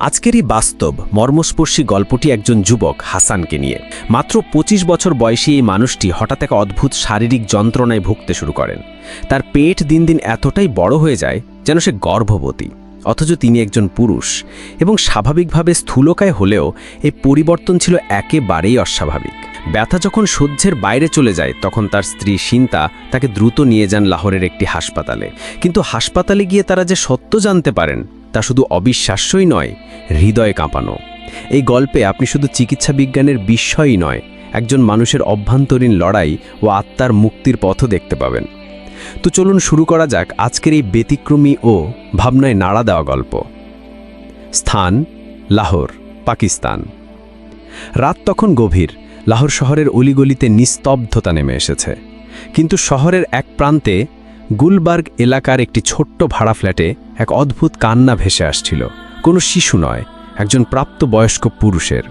আজকের এই বাস্তব, মর্মস্পর্শী গল্পটি একজন যুবক হাসানকে নিয়ে। মাত্র ২৫ বছর বয়সী এই মানুষটি হঠাৎ এক অদ্ভুত শারীরিক যন্ত্রণায় ভুগতে শুরু করেন। তার পেট দিন দিন এতটাই বড় হয়ে যায় যেন সে গর্ভবতী। অথচ তিনি একজন পুরুষ এবং স্বাভাবিকভাবে স্থূলকায় হলেও এই পরিবর্তন ছিল একেবারেই অস্বাভাবিক। ব্যথা যখন সহ্যের বাইরে চলে যায়, তখন তার স্ত্রী সিন্তা তাকে দ্রুত নিয়ে যান লাহোরের একটি হাসপাতালে। কিন্তু হাসপাতালে গিয়ে তারা যে সত্য জানতে পারেন তা শুধু অবিশ্বাস্যই নয়, হৃদয় কাঁপানো। এই গল্পে আপনি শুধু চিকিৎসা বিজ্ঞানের বিস্ময়ই নয়, একজন মানুষের অভ্যন্তরীণ লড়াই ও আত্মার মুক্তির পথও দেখতে পাবেন। তো চলুন শুরু করা যাক আজকের এই ব্যতিক্রমী ও ভাবনায় নাড়া দেওয়া গল্প। স্থান, লাহোর, পাকিস্তান। রাত তখন গভীর, লাহোর শহরের অলিগলিতে নিস্তব্ধতা নেমে এসেছে। কিন্তু শহরের এক প্রান্তে গুলবার্গ এলাকার একটি ছোট্ট ভাড়া ফ্ল্যাটে এক অদ্ভুত কান্না ভেসে আসছিল। কোনো শিশু নয়, একজন প্রাপ্তবয়স্ক পুরুষের।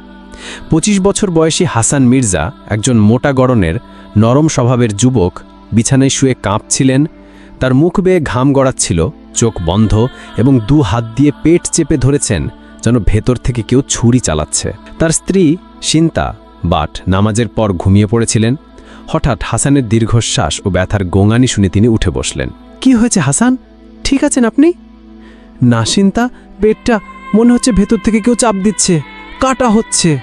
পঁচিশ বছর বয়সী হাসান মির্জা একজন মোটা গড়নের, নরম স্বভাবের যুবক, বিছানায় শুয়ে কাঁপছিলেন, তার মুখ বেয়ে ঘাম গড়াচ্ছিল, চোখ বন্ধ এবং দু হাত দিয়ে পেট চেপে ধরেছেন যেন ভেতর থেকে কেউ ছুরি চালাচ্ছে। তার স্ত্রী সিন্তা বাট নামাজের পর ঘুমিয়ে পড়েছিলেন। হঠাৎ হাসানের দীর্ঘশ্বাস ও ব্যথার গোঙানি শুনে তিনি উঠে বসলেন। কি হয়েছে হাসান? ঠিক আছেন আপনি? না, সিন্তা, পেটটা মনে হচ্ছে ভেতর থেকে কেউ চাপ দিচ্ছে, কাটা হচ্ছে।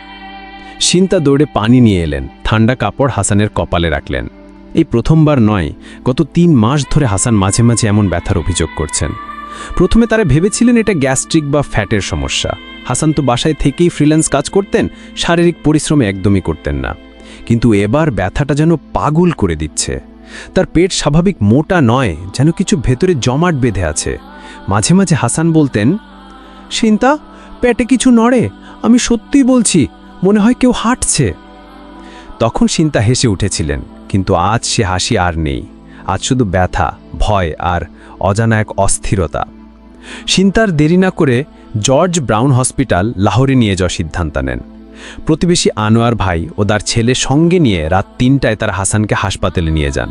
সিন্তা দৌড়ে পানি নিয়ে এলেন, ঠান্ডা কাপড় হাসানের কপালে রাখলেন। এই প্রথমবার নয়, গত তিন মাস ধরে হাসান মাঝে মাঝে এমন ব্যথার অভিযোগ করছেন। প্রথমে তারা ভেবেছিলেন এটা গ্যাস্ট্রিক বা ফ্যাটের সমস্যা। হাসান তো বাসায় থেকেই ফ্রিল্যান্স কাজ করতেন, শারীরিক পরিশ্রমে একদমই করতেন না। কিন্তু এবার ব্যথাটা যেন পাগল করে দিচ্ছে। তার পেট স্বাভাবিক মোটা নয়, যেন কিছু ভেতরে জমাট বেঁধে আছে। মাঝে মাঝে হাসান বলতেন, সিন্তা, পেটে কিছু নড়ে, আমি সত্যিই বলছি, মনে হয় কেউ হাঁটছে। তখন সিন্তা হেসে উঠেছিলেন, কিন্তু আজ সে হাসি আর নেই। আজ শুধু ব্যথা, ভয় আর অজানা এক অস্থিরতা। সিন্তার দেরি না করে জর্জ ব্রাউন হসপিটাল লাহোরে নিয়ে যাওয়ার সিদ্ধান্ত নেন। প্রতিবেশী আনোয়ার ভাই ও তার ছেলে সঙ্গে নিয়ে রাত তিনটায় তার হাসানকে হাসপাতালে নিয়ে যান।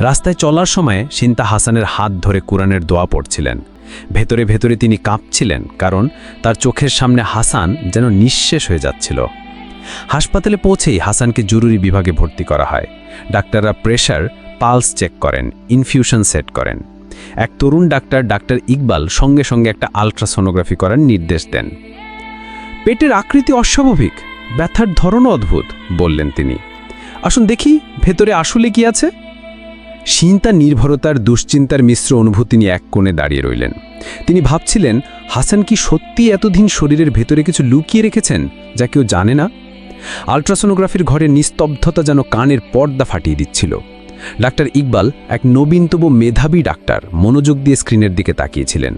রাস্তায় চলার সময় সিন্তা হাসানের হাত ধরে কোরআনের দোয়া পড়ছিলেন। ভেতরে ভেতরে তিনি কাঁপছিলেন কারণ তার চোখের সামনে হাসান যেন নিঃশেষ হয়ে যাচ্ছিল। হাসপাতালে পৌঁছেই হাসানকে জরুরি বিভাগে ভর্তি করা হয়। ডাক্তাররা প্রেশার পালস চেক করেন, ইনফিউশন সেট করেন। এক তরুণ ডাক্তার ডাক্তার ইকবাল সঙ্গে সঙ্গে একটা আলট্রাসোনোগ্রাফি করার নির্দেশ দেন। পেটের আকৃতি অস্বাভাবিক, ব্যথার ধরনও অদ্ভুত, বললেন তিনি। আসুন দেখি, ভেতরে আসলে কি আছে? চিন্তা নির্ভরতার, দুশ্চিন্তার মিশ্র অনুভূতি নিয়ে এক কোণে দাঁড়িয়ে রইলেন। তিনি ভাবছিলেন, হাসান কি সত্যি এতদিন শরীরের ভেতরে কিছু লুকিয়ে রেখেছেন, যা কেউ জানে না? আলট্রাসোনোগ্রাফির ঘরে নিস্তব্ধতা যেন কানের পর্দা ফাটিয়ে দিচ্ছিল। ডাক্তার ইকবাল এক নবীন তবু মেধাবী ডাক্তার, মনোযোগ দিয়ে স্ক্রিনের দিকে তাকিয়েছিলেন।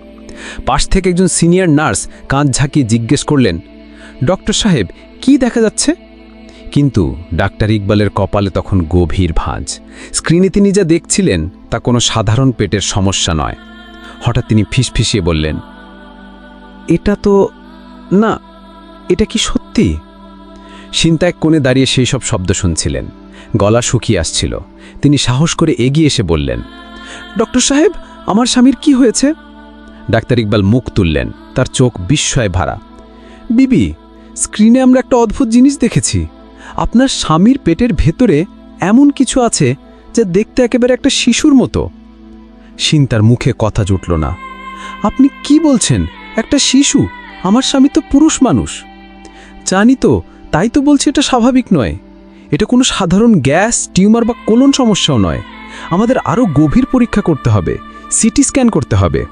পাশ থেকে একজন সিনিয়র নার্স কাঁধ ঝাঁকিয়ে জিজ্ঞেস করলেন ডক্টর সাহেব, কি দেখা যাচ্ছে? কিন্তু ডাক্তার ইকবালের কপালে তখন গভীর ভাঁজ। স্ক্রিনে তিনি যা দেখছিলেন, তা কোনো সাধারণ পেটের সমস্যা নয়। হঠাৎ তিনি ফিসফিসিয়ে বললেন, এটা তো, না, এটা কি সত্যি? সিন্তা এক কোণে দাঁড়িয়ে সেই সব শব্দ শুনছিলেন। গলা শুকিয়ে আসছিল। তিনি সাহস করে এগিয়ে এসে বললেন, ডক্টর সাহেব, আমার স্বামীর কি হয়েছে? ডাক্তার ইকবাল মুখ তুললেন, তার চোখ বিস্ময়ে ভরা। বিবি স্ক্রিনে আমরা একটা অদ্ভুত জিনিস দেখেছি। আপনার স্বামীর পেটের ভেতরে এমন কিছু আছে যা দেখতে একেবারে একটা শিশুর মতো। সিন্তার মুখে কথা জুটল না। আপনি কি বলছেন? একটা শিশু? আমার স্বামী তো পুরুষ মানুষ। জানি তো, তাই তো বলছি এটা স্বাভাবিক নয়। এটা কোনো সাধারণ গ্যাস, টিউমার বা কোলন সমস্যাও নয়। আমাদের আরও গভীর পরীক্ষা করতে হবে, সিটি স্ক্যান করতে হবে।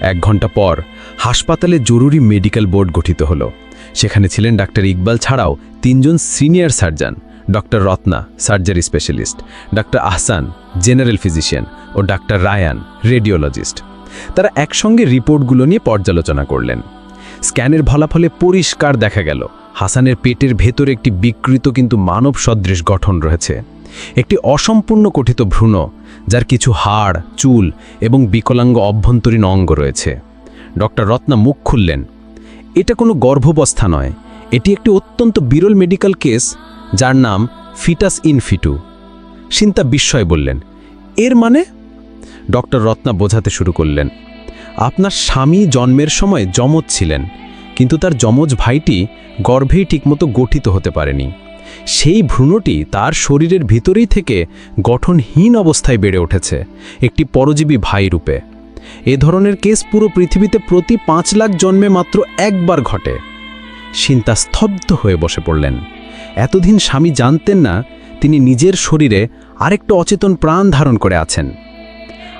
এক ঘণ্টা পর হাসপাতালে জরুরি মেডিকেল বোর্ড গঠিত হলো। সেখানে ছিলেন ডাক্তার ইকবাল ছাড়াও তিনজন senior surgeon, doctor Ratna, surgery specialist doctor Ahsan, general physician ও ডাক্তার রায়ান, রেডিওলজিস্ট। তারা একসঙ্গে রিপোর্টগুলো নিয়ে পর্যালোচনা করলেন। স্ক্যানের ফলাফলে পরিষ্কার দেখা গেল, হাসানের পেটের ভেতরে একটি বিকৃত কিন্তু মানব সদৃশ গঠন রয়েছে। একটি অসম্পূর্ণ গঠিত ভ্রূণ, যার কিছু হাড়, চুল এবং বিকলাঙ্গ অভ্যন্তরীণ অঙ্গ রয়েছে। ডক্টর রত্না মুখ খুললেন এটা কোনো গর্ভবস্থা নয়। এটি একটি অত্যন্ত বিরল মেডিকেল কেস যার নাম ফিটাস ইনফিটু সিন্তা বিস্ময় বললেন, এর মানে? ডক্টর রত্না বোঝাতে শুরু করলেন, আপনার স্বামী জন্মের সময় যমজ ছিলেন, কিন্তু তার যমজ ভাইটি গর্ভেই ঠিকমতো গঠিত হতে পারেনি। সেই ভ্রূণটি তার শরীরের ভিতরেই থেকে গঠনহীন অবস্থায় বেড়ে উঠেছে, একটি পরজীবী ভাই রূপে। এ ধরনের কেস পুরো পৃথিবীতে প্রতি পাঁচ লাখ জন্মে মাত্র একবার ঘটে। সিন্তা স্তব্ধ হয়ে বসে পড়লেন। এতদিন স্বামী জানতেন না, তিনি নিজের শরীরে আরেকটা অচেতন প্রাণ ধারণ করে আছেন।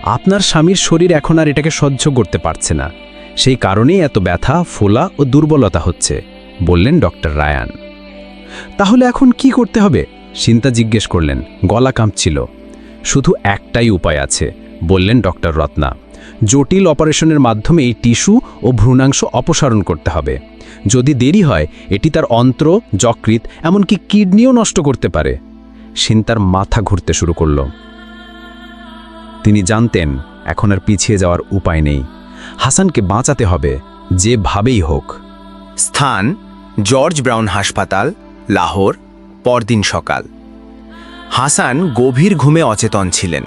আপনার স্বামীর শরীর এখন আর এটাকে সহ্য করতে পারছে না। সেই কারণেই এত ব্যথা, ফোলা ও দুর্বলতা হচ্ছে, বললেন ডক্টর রায়ান। তাহলে এখন কি করতে হবে? চিন্তা জিজ্ঞেস করলেন। গলা কাঁপছিল। শুধু একটাই উপায় আছে, বললেন ডক্টর রত্না। জটিল অপারেশনের মাধ্যমে এই টিস্যু ও ভ্রূণাংশ অপসারণ করতে হবে। যদি দেরি হয়, এটি তার অন্ত্র যকৃত এমনকি কিডনিও নষ্ট করতে পারে। সিন তার মাথা ঘুরতে শুরু করল। তিনি জানতেন, এখন আর পিছিয়ে যাওয়ার উপায় নেই। হাসানকে বাঁচাতে হবে, যেভাবেই হোক। স্থান, জর্জ ব্রাউন হাসপাতাল, লাহোর, পরদিন সকাল। হাসান গভীর ঘুমে অচেতন ছিলেন।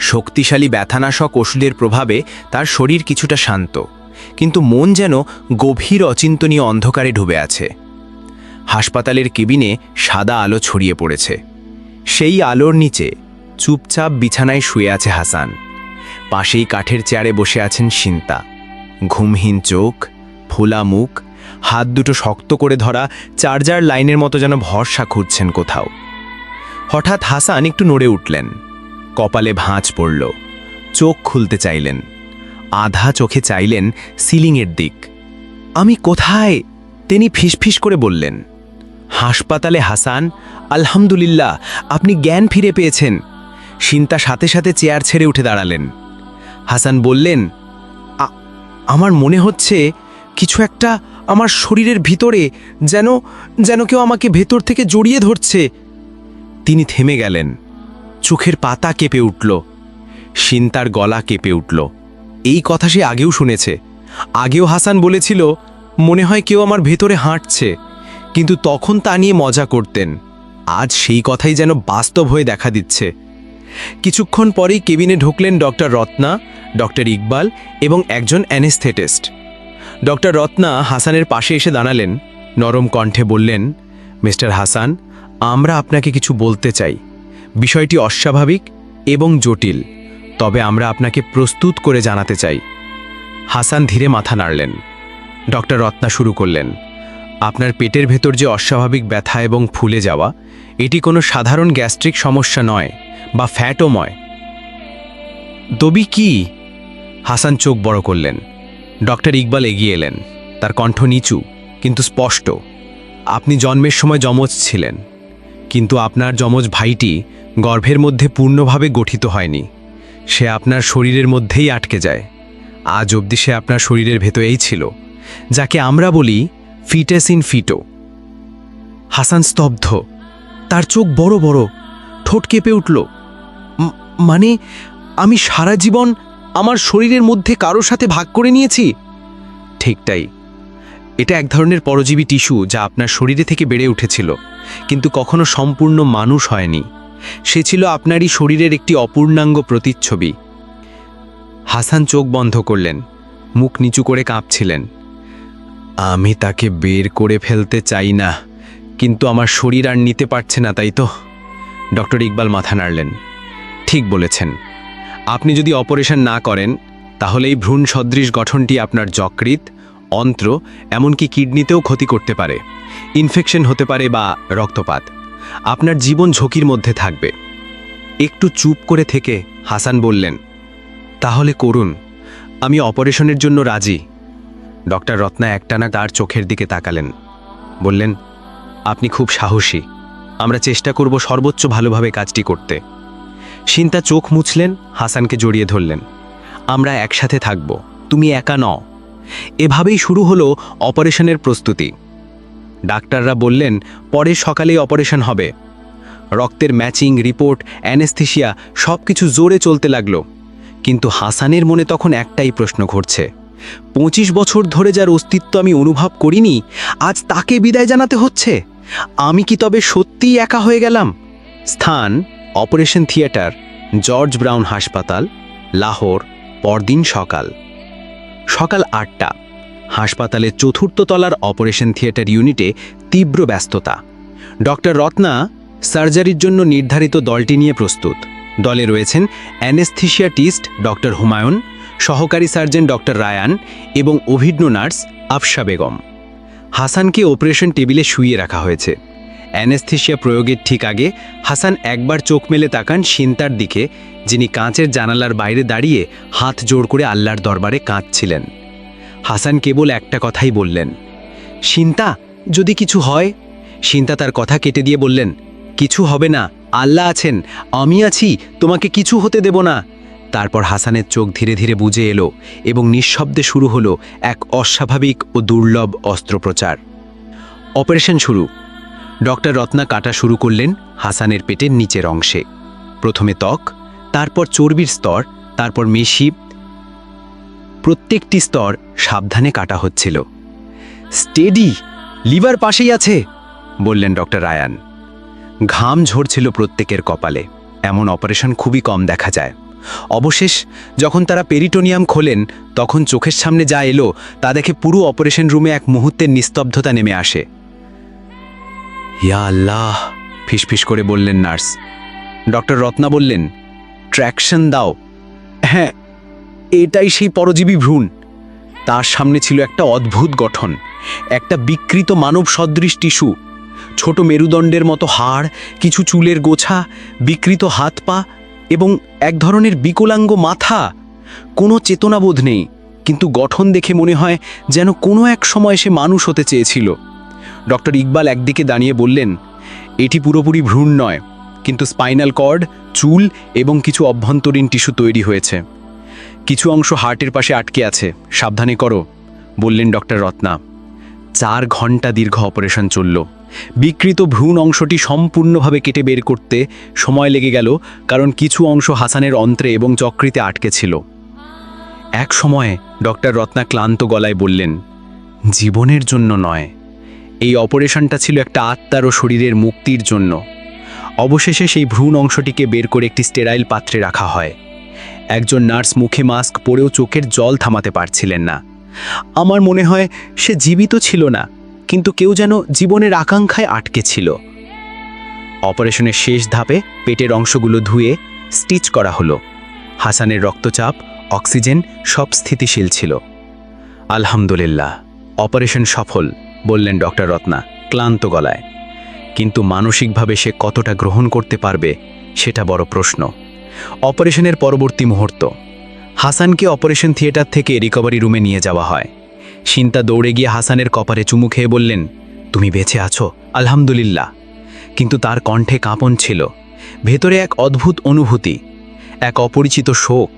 শক্তিশালী ব্যথানাশক ওষুধের প্রভাবে তার শরীর কিছুটা শান্ত, কিন্তু মন যেন গভীর অচিন্তনীয় অন্ধকারে ডুবে আছে। হাসপাতালের কেবিনে সাদা আলো ছড়িয়ে পড়েছে। সেই আলোর নিচে চুপচাপ বিছানায় শুয়ে আছে হাসান। পাশেই কাঠের চেয়ারে বসে আছেন সিন্তা ঘুমহীন চোখ ফোলা মুখ, হাত দুটো শক্ত করে ধরা চার্জার লাইনের মতো যেন ভরসা খুঁজছেন কোথাও। হঠাৎ হাসান একটু নড়ে উঠলেন। কপালে ভাঁজ পড়ল। চোখ খুলতে চাইলেন। আধা চোখে চাইলেন সিলিংয়ের দিক। আমি কোথায়? তিনি ফিসফিস করে বললেন। হাসপাতালে, হাসান। আলহামদুলিল্লাহ, আপনি জ্ঞান ফিরে পেয়েছেন। সিন্তা সাথে সাথে চেয়ার ছেড়ে উঠে দাঁড়ালেন। হাসান বললেন আমার মনে হচ্ছে কিছু একটা আমার শরীরের ভিতরে যেন যেন কেউ আমাকে ভেতর থেকে জড়িয়ে ধরছে। তিনি থেমে গেলেন। চোখের পাতা কেঁপে উঠল। সিন্তার গলা কেঁপে উঠল। এই কথা সে আগেও শুনেছে। আগেও হাসান বলেছিল, মনে হয় কেউ আমার ভেতরে হাঁটছে। কিন্তু তখন তা নিয়ে মজা করতেন। আজ সেই কথাই যেন বাস্তব হয়ে দেখা দিচ্ছে। কিছুক্ষণ পরেই কেবিনে ঢুকলেন ডক্টর রত্না, ডক্টর ইকবাল এবং একজন অ্যানেস্থেটিস্ট। ডক্টর রত্না হাসানের পাশে এসে দাঁড়ালেন। নরম কণ্ঠে বললেন, মিস্টার হাসান, আমরা আপনাকে কিছু বলতে চাই। বিষয়টি অস্বাভাবিক এবং জটিল, তবে আমরা আপনাকে প্রস্তুত করে জানাতে চাই। হাসান ধীরে মাথা নাড়লেন। ডক্টর রত্না শুরু করলেন। আপনার পেটের ভেতর যে অস্বাভাবিক ব্যথা এবং ফুলে যাওয়া, এটি কোনো সাধারণ গ্যাস্ট্রিক সমস্যা নয় বা ফ্যাটও ফ্যাটোময় দবি কি? হাসান চোখ বড় করলেন। ডক্টর ইকবাল এগিয়ে এলেন। তার কণ্ঠ নিচু, কিন্তু স্পষ্ট। আপনি জন্মের সময় যমজ ছিলেন। কিন্তু আপনার যমজ ভাইটি গর্ভের মধ্যে পূর্ণভাবে গঠিত হয়নি। সে আপনার শরীরের মধ্যেই আটকে যায়। আজ অবধি সে আপনার শরীরের ভেতরেই ছিল, যাকে আমরা বলি ফিটেস ইন ফিটো। হাসান স্তব্ধ। তার চোখ বড় বড়, ঠোঁট কেঁপে উঠল। মানে আমি সারা জীবন আমার শরীরের মধ্যে কারোর সাথে ভাগ করে নিয়েছি? ঠিকটাই এটা এক ধরনের পরজীবী টিস্যু যা আপনার শরীরে থেকে বেড়ে উঠেছিল, কিন্তু কখনো সম্পূর্ণ মানুষ হয়নি। সে ছিল আপনারই শরীরের একটি অপূর্ণাঙ্গ প্রতিচ্ছবি। হাসান চোখ বন্ধ করলেন, মুখ নিচু করে কাঁপছিলেন। আমি তাকে বের করে ফেলতে চাই না, কিন্তু আমার শরীর আর নিতে পারছে না, তাই তো? ডক্টর ইকবাল মাথা নাড়লেন। ঠিক বলেছেন। আপনি যদি অপারেশন না করেন, তাহলে এই ভ্রূণ সদৃশ গঠনটি আপনার যকৃত অন্ত্র, এমনকি কিডনিতেও ক্ষতি করতে পারে। ইনফেকশন হতে পারে বা রক্তপাত। আপনার জীবন ঝুঁকির মধ্যে থাকবে। একটু চুপ করে থেকে হাসান বললেন, তাহলে করুন। আমি অপারেশনের জন্য রাজি। ডক্টর রত্না একটানা তার চোখের দিকে তাকালেন। বললেন, আপনি খুব সাহসী। আমরা চেষ্টা করব সর্বোচ্চ ভালোভাবে কাজটি করতে। সিন্তা চোখ মুছলেন, হাসানকে জড়িয়ে ধরলেন, আমরা একসাথে থাকব। তুমি একা নও। এভাবেই শুরু হলো অপারেশনের প্রস্তুতি। ডাক্তাররা বললেন, পরে সকালেই অপারেশন হবে। রক্তের ম্যাচিং, রিপোর্ট অ্যানেস্থেশিয়া সব কিছু জোরে চলতে লাগল। কিন্তু হাসানের মনে তখন একটাই প্রশ্ন ঘটছে। পঁচিশ বছর ধরে যার অস্তিত্ব আমি অনুভব করিনি, আজ তাকে বিদায় জানাতে হচ্ছে? আমি কি তবে সত্যিই একা হয়ে গেলাম? স্থান, অপারেশন থিয়েটার, জর্জ ব্রাউন হাসপাতাল, লাহোর, পরদিন সকাল। সকাল আটটা। হাসপাতালের চতুর্থ তলার অপারেশন থিয়েটার ইউনিটে তীব্র ব্যস্ততা। ডক্টর রত্না সার্জারির জন্য নির্ধারিত দলটি নিয়ে প্রস্তুত। দলে রয়েছেন অ্যানেস্থিশিয়াটিস্ট ডক্টর হুমায়ুন, সহকারী সার্জন ডক্টর রায়ান এবং অভিজ্ঞ নার্স আফসা বেগম। হাসানকে অপারেশন টেবিলে শুইয়ে রাখা হয়েছে। অ্যানেস্থিশিয়া প্রয়োগের ঠিক আগে হাসান একবার চোখ মেলে তাকান সিন্তার দিকে যিনি কাঁচের জানালার বাইরে দাঁড়িয়ে হাত জোড় করে আল্লাহর দরবারে কাঁদছিলেন। হাসান কেবল একটা কথাই বললেন সিন্তা যদি কিছু হয়? সিন্তা তার কথা কেটে দিয়ে বললেন, কিছু হবে না, আল্লাহ আছেন, আমি আছি, তোমাকে কিছু হতে দেব না। তারপর হাসানের চোখ ধীরে ধীরে বুঝে এলো এবং নিঃশব্দে শুরু হলো এক অস্বাভাবিক ও দুর্লভ অস্ত্রোপচার। অপারেশন শুরু। ডক্টর রত্না কাটা শুরু করলেন হাসানের পেটের নিচের অংশে। প্রথমে ত্বক তারপর চর্বির স্তর, তারপর মেশি, প্রত্যেকটি স্তর সাবধানে কাটা হচ্ছিল। স্টেডি, লিভার পাশেই আছে, বললেন ডক্টর রায়ান। ঘাম ঝরছিল প্রত্যেকের কপালে, এমন অপারেশন খুবই কম দেখা যায়। অবশেষ, যখন তারা পেরিটোনিয়াম খোলেন, তখন চোখের সামনে যা এলো, তা দেখে পুরো অপারেশন রুমে এক মুহূর্তের নিস্তব্ধতা নেমে আসে। ইয়া আল্লাহ, ফিসফিস করে বললেন নার্স। ডক্টর রত্না বললেন ট্র্যাকশন দাও। হ্যাঁ এটাই সেই পরজীবী ভ্রূণ। তার সামনে ছিল একটা অদ্ভুত গঠন, একটা বিকৃত মানব সদৃশ টিস্যু। ছোট মেরুদণ্ডের মতো হাড়, কিছু চুলের গোছা, বিকৃত হাত পা এবং এক ধরনের বিকলাঙ্গ মাথা। কোনো চেতনাবোধ নেই, কিন্তু গঠন দেখে মনে হয় যেন কোনো এক সময় সে মানুষ হতে চেয়েছিল। ডক্টর ইকবাল একদিকে দাঁড়িয়ে বললেন, এটি পুরোপুরি ভ্রূণ নয় কিন্তু স্পাইনাল কর্ড, চুল এবং কিছু অভ্যন্তরীণ টিস্যু তৈরি হয়েছে। কিছু অংশ হার্টের পাশে আটকে আছে। সাবধানে করো, বললেন ডক্টর রত্না। চার ঘণ্টা দীর্ঘ অপারেশন চলল। বিকৃত ভ্রূণ অংশটি সম্পূর্ণভাবে কেটে বের করতে সময় লেগে গেল, কারণ কিছু অংশ হাসানের অন্ত্রে এবং চক্রিতে আটকে ছিল। এক সময়ে ডক্টর রত্না ক্লান্ত গলায় বললেন, জীবনের জন্য নয়। এই অপারেশনটা ছিল একটা আত্মার ও শরীরের মুক্তির জন্য। অবশেষে সেই ভ্রূণ অংশটিকে বের করে একটি স্টেরাইল পাত্রে রাখা হয়। একজন নার্স মুখে মাস্ক পরেও চোখের জল থামাতে পারছিলেন না। আমার মনে হয় সে জীবিত ছিল না, কিন্তু কেউ যেন জীবনের আকাঙ্ক্ষায় আটকে ছিল। অপারেশনের শেষ ধাপে পেটের অংশগুলো ধুয়ে স্টিচ করা হলো। হাসানের রক্তচাপ, অক্সিজেন সব স্থিতিশীল ছিল। আলহামদুলিল্লাহ, অপারেশন সফল, বললেন ডক্টর রত্না, ক্লান্ত গলায়। কিন্তু মানসিকভাবে সে কতটা গ্রহণ করতে পারবে, সেটা বড় প্রশ্ন। অপারেশনের পরবর্তী মুহূর্ত। হাসানকে অপারেশন থিয়েটার থেকে রিকভারি রুমে নিয়ে যাওয়া হয়। সিন্তা দৌড়ে গিয়ে হাসানের কপারে চুমু খেয়ে বললেন, তুমি বেঁচে আছো, আলহামদুলিল্লাহ। কিন্তু তার কণ্ঠে কাঁপন ছিল। ভেতরে এক অদ্ভুত অনুভূতি, এক অপরিচিত শোক,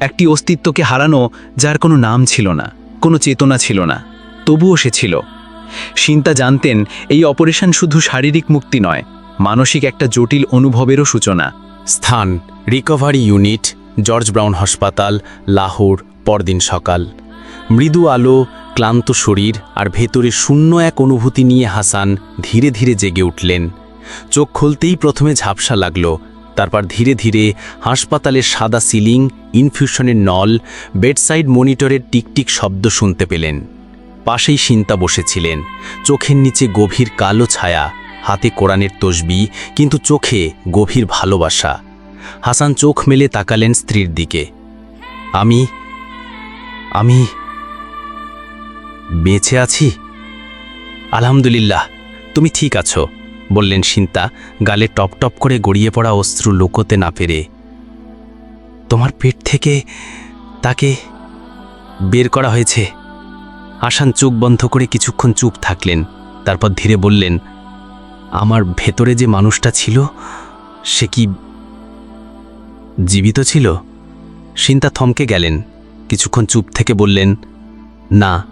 একটি অস্তিত্বকে হারানো যার কোনো নাম ছিল না, কোনো চেতনা ছিল না, তবুও সে ছিল। সিন্তা জানতেন এই অপারেশন শুধু শারীরিক মুক্তি নয়, মানসিক একটা জটিল অনুভবেরও সূচনা। স্থান রিকভারি ইউনিট জর্জ ব্রাউন হাসপাতাল লাহোর, পরদিন সকাল। মৃদু আলো, ক্লান্ত শরীর আর ভেতরে শূন্য এক অনুভূতি নিয়ে হাসান ধীরে ধীরে জেগে উঠলেন। চোখ খুলতেই প্রথমে ঝাপসা লাগল, তারপর ধীরে ধীরে হাসপাতালের সাদা সিলিং ইনফিউশনের নল বেডসাইড মনিটরের টিকটিক শব্দ শুনতে পেলেন। পাশেই সিন্তা বসেছিলেন। চোখের নিচে গভীর কালো ছায়া, হাতে কোরআনের তসবি, কিন্তু চোখে গভীর ভালোবাসা। হাসান চোখ মেলে তাকালেন স্ত্রীর দিকে। আমি আমি বেঁচে আছি? আলহামদুলিল্লাহ, তুমি ঠিক আছো, বললেন সিন্তা, গালে টপ টপ করে গড়িয়ে পড়া অশ্রু লুকোতে না পেরে। তোমার পেট থেকে তাকে বের করা হয়েছে। আসান চোখ বন্ধ করে কিছুক্ষণ চুপ থাকলেন, তারপর ধীরে বললেন, আমার ভেতরে যে মানুষটা ছিল, সে কি জীবিত ছিল? সিন্তা থমকে গেলেন, কিছুক্ষণ চুপ থেকে বললেন, না,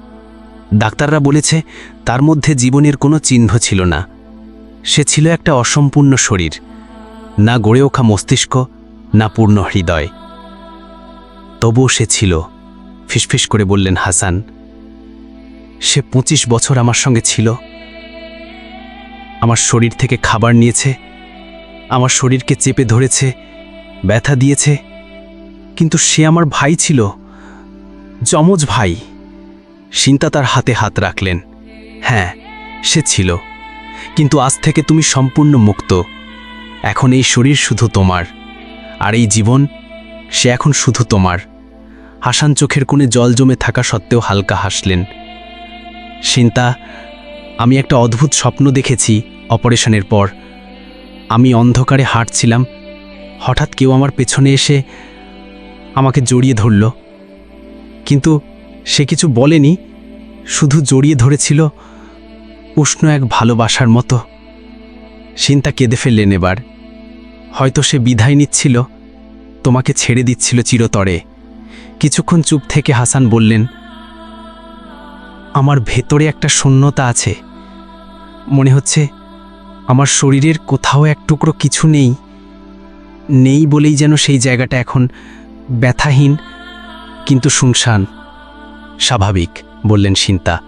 ডাক্তাররা বলেছে তার মধ্যে জীবনের কোনো চিহ্ন ছিল না। সে ছিল একটা অসম্পূর্ণ শরীর, না গড়ে ওঠা মস্তিষ্ক, না পূর্ণ হৃদয়। তবুও সে ছিল। ফিসফিস করে বললেন হাসান সে পঁচিশ বছর আমার সঙ্গে ছিল। আমার শরীর থেকে খাবার নিয়েছে। আমার শরীরকে চেপে ধরেছে, ব্যথা দিয়েছে। কিন্তু সে আমার ভাই ছিল। যমজ ভাই। সিন্তা তার হাতে হাত রাখলেন। হ্যাঁ সে ছিল। কিন্তু আজ থেকে তুমি সম্পূর্ণ মুক্ত। এখন এই শরীর শুধু তোমার। আর এই জীবন, সে এখন শুধু তোমার। হাসান চোখের কোণে জল জমে থাকা সত্ত্বেও হালকা হাসলেন। সিন্তা, আমি একটা অদ্ভুত স্বপ্ন দেখেছি অপারেশনের পর। আমি অন্ধকারে হাঁটছিলাম। হঠাৎ কেউ আমার পেছনে এসে আমাকে জড়িয়ে ধরল। কিন্তু সে কিছু বলেনি, শুধু জড়িয়ে ধরেছিল উষ্ণ এক ভালোবাসার মতো। সিন্তা কেঁদে ফেললেন এবার। হয়তো সে বিদায় নিচ্ছিল, তোমাকে ছেড়ে দিচ্ছিল চিরতরে। কিছুক্ষণ চুপ থেকে হাসান বললেন আমার ভেতরে একটা শূন্যতা আছে। মনে হচ্ছে আমার শরীরের কোথাও এক টুকরো কিছু নেই। নেই বলেই যেন সেই জায়গাটা এখন ব্যথাহীন, কিন্তু শুনশান। স্বাভাবিক, বললেন সিন্তা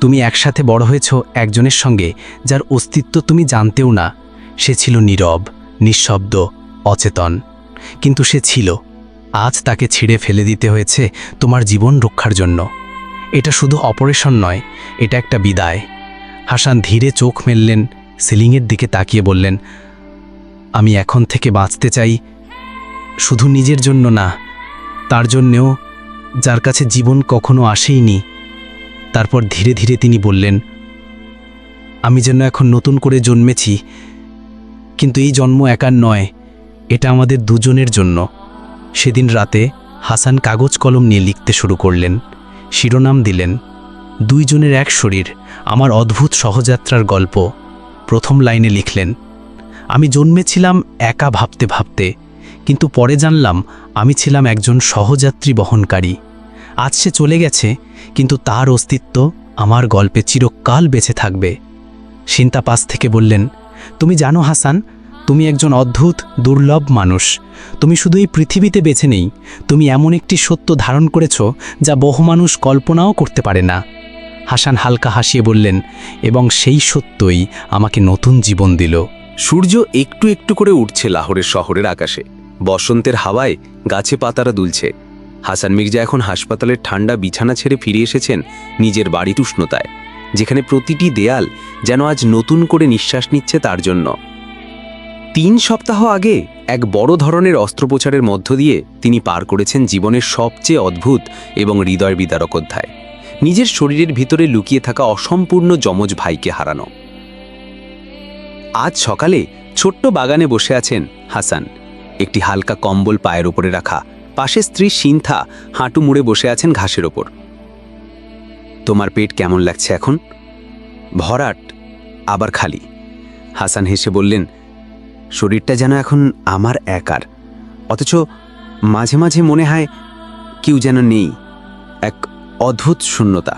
তুমি একসাথে বড় হয়েছ একজনের সঙ্গে, যার অস্তিত্ব তুমি জানতেও না। সে ছিল নীরব, নিঃশব্দ, অচেতন। কিন্তু সে ছিল। আজ তাকে ছিঁড়ে ফেলে দিতে হয়েছে তোমার জীবন রক্ষার জন্য। এটা শুধু অপারেশন নয়, এটা একটা বিদায়। হাসান ধীরে চোখ মেললেন, সিলিংয়ের দিকে তাকিয়ে বললেন, আমি এখন থেকে বাঁচতে চাই, শুধু নিজের জন্য না, তার জন্যেও, যার কাছে জীবন কখনো আসেইনি। তারপর ধীরে ধীরে তিনি বললেন, আমি যেন এখন নতুন করে জন্মেছি, কিন্তু এই জন্ম একার নয়, এটা আমাদের দুজনের জন্য। সেদিন রাতে হাসান কাগজ কলম নিয়ে লিখতে শুরু করলেন। শিরোনাম দিলেন, দুইজনের এক শরীর, আমার অদ্ভুত সহযাত্রার গল্প। প্রথম লাইনে লিখলেন, আমি জন্মেছিলাম একা ভাবতে ভাবতে, কিন্তু পরে জানলাম আমি ছিলাম একজন সহযাত্রী বহনকারী। আজ সে চলে গেছে, কিন্তু তার অস্তিত্ব আমার গল্পে চিরকাল বেঁচে থাকবে। সিন্তা পাশ থেকে বললেন, তুমি জানো হাসান তুমি একজন অদ্ভুত, দুর্লভ মানুষ। তুমি শুধু এই পৃথিবীতে বেছে নেই। তুমি এমন একটি সত্য ধারণ করেছ যা বহু মানুষ কল্পনাও করতে পারে না। হাসান হালকা হাসিয়ে বললেন, এবং সেই সত্যই আমাকে নতুন জীবন দিল। সূর্য একটু একটু করে উঠছে লাহোরের শহরের আকাশে। বসন্তের হাওয়ায় গাছে পাতারা দুলছে। হাসান মির্জা এখন হাসপাতালের ঠান্ডা বিছানা ছেড়ে ফিরে এসেছেন নিজের বাড়ির উষ্ণতায়, যেখানে প্রতিটি দেয়াল যেন আজ নতুন করে নিঃশ্বাস নিচ্ছে তার জন্য। তিন সপ্তাহ আগে এক বড় ধরনের অস্ত্রোপচারের মধ্য দিয়ে তিনি পার করেছেন জীবনের সবচেয়ে অদ্ভুত এবং হৃদয় বিদারক অধ্যায়। নিজের শরীরের ভিতরে লুকিয়ে থাকা অসম্পূর্ণ যমজ ভাইকে হারানো। আজ সকালে ছোট্ট বাগানে বসে আছেন হাসান। একটি হালকা কম্বল পায়ের ওপরে রাখা, পাশে স্ত্রী সিন্থা হাঁটু মুড়ে বসে আছেন ঘাসের ওপর। তোমার পেট কেমন লাগছে এখন? ভরাট, আবার খালি। হাসান হেসে বললেন শরীরটা যেন এখন আমার একার। অথচ মাঝে মাঝে মনে হয় কেউ যেন নেই, এক অদ্ভুত শূন্যতা।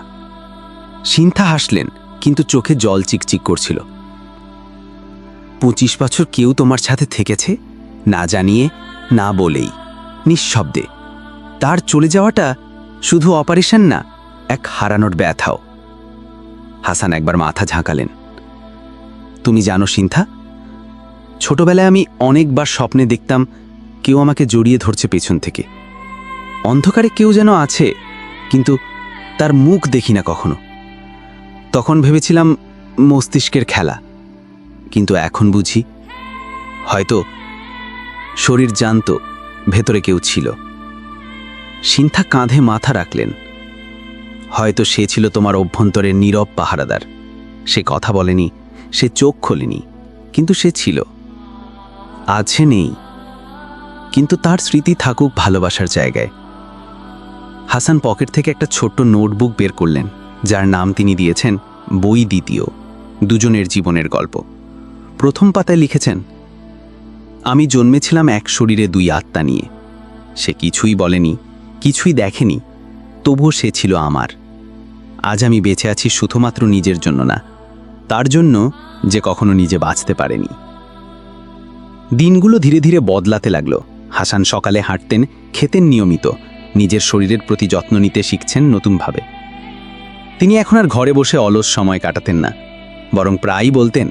সিন্থা হাসলেন, কিন্তু চোখে জল চিকচিক করছিল। পঁচিশ বছর কেউ তোমার সাথে থেকেছে? না জানিয়ে, না বলেই, নিঃশব্দে। তার চলে যাওয়াটা শুধু অপারেশন না, এক হারানোর ব্যথাও। হাসান একবার মাথা ঝাঁকালেন। তুমি জানো সিন্থা ছোটবেলায় আমি অনেকবার স্বপ্নে দেখতাম কেউ আমাকে জড়িয়ে ধরছে পেছন থেকে। অন্ধকারে কেউ যেন আছে, কিন্তু তার মুখ দেখি না কখনো। তখন ভেবেছিলাম মস্তিষ্কের খেলা, কিন্তু এখন বুঝি হয়তো শরীর জানত ভেতরে কেউ ছিল। সিন্থা কাঁধে মাথা রাখলেন। হয়তো সে ছিল তোমার অভ্যন্তরের নীরব পাহারাদার। সে কথা বলেনি, সে চোখ খোলেনি, কিন্তু সে ছিল। আছে নেই, কিন্তু তার স্মৃতি থাকুক ভালোবাসার জায়গায়। হাসান পকেট থেকে একটা ছোট্ট নোটবুক বের করলেন, যার নাম তিনি দিয়েছেন বই দ্বিতীয়, দুজনের জীবনের গল্প। প্রথম পাতায় লিখেছেন, আমি জন্মেছিলাম এক শরীরে দুই আত্মা নিয়ে। সে কিছুই বলেনি, কিছুই দেখেনি, তবুও সে ছিল আমার। আজ আমি বেঁচে আছি শুধুমাত্র নিজের জন্য না, তার জন্য যে কখনো নিজে বাঁচতে পারেনি। দিনগুলো ধীরে ধীরে বদলাতে লাগল। হাসান সকালে হাঁটতেন, খেতেন নিয়মিত, নিজের শরীরের প্রতি যত্ন নিতে শিখছেন নতুনভাবে। তিনি এখন আর ঘরে বসে অলস সময় কাটাতেন না, বরং প্রায়ই বলতেন,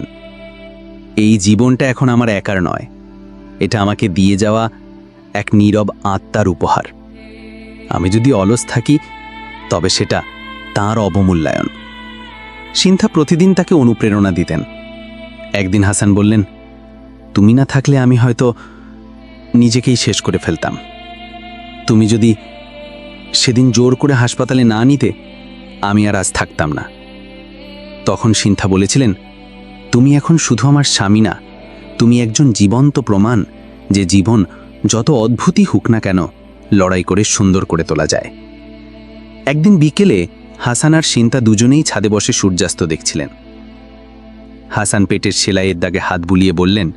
এই জীবনটা এখন আমার একার নয়। এটা আমাকে দিয়ে যাওয়া এক নীরব আত্মার উপহার। আমি যদি অলস থাকি, তবে সেটা তার অবমূল্যায়ন। সিন্থা প্রতিদিন তাকে অনুপ্রেরণা দিতেন। একদিন হাসান বললেন তুমি না থাকলে আমি হয়তো নিজেকেই শেষ করে ফেলতাম। তুমি যদি সেদিন জোর করে হাসপাতালে না নিতে, আমি আর আজ থাকতাম না। তখন সিন্থা বলেছিলেন, তুমি এখন শুধু আমার স্বামী না, তুমি একজন জীবন্ত প্রমাণ যে জীবন যত অদ্ভুতই হোক না কেন, লড়াই করে সুন্দর করে তোলা যায়। একদিন বিকেলে হাসান আর সিন্তা দুজনেই ছাদে বসে সূর্যাস্ত দেখছিলেন। হাসান পেটের সেলাইয়ের দাগে হাত বুলিয়ে বললেন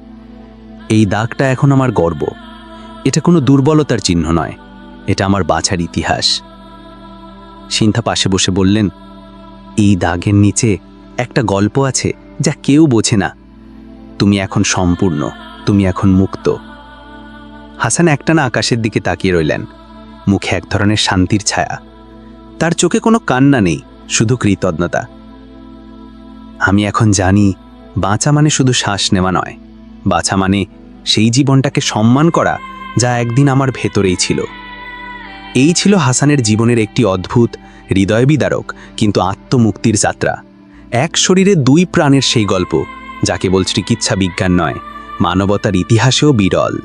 এই দাগটা এখন আমার গর্ব। এটা কোনো দুর্বলতার চিহ্ন নয়। এটা আমার বাছার ইতিহাস। সিন্থা পাশে বসে বললেন, এই দাগের নিচে একটা গল্প আছে যা কেউ বোঝে না। তুমি এখন সম্পূর্ণ, তুমি এখন মুক্ত। হাসান একটানা আকাশের দিকে তাকিয়ে রইলেন। মুখে এক ধরনের শান্তির ছায়া। তার চোখে কোনো কান্না নেই, শুধু কৃতজ্ঞতা। আমি এখন জানি, বাঁচা মানে শুধু শ্বাস নেওয়া নয়। বাঁচা মানে সেই জীবনটাকে সম্মান করা যা একদিন আমার ভেতরেই ছিল। এই ছিল হাসানের জীবনের একটি অদ্ভুত হৃদয় বিদারক কিন্তু আত্মমুক্তির যাত্রা। এক শরীরে দুই প্রাণের সেই গল্প, যা কেবল চিকিৎসা বিজ্ঞান নয়, মানবতার ইতিহাসেও বিরল।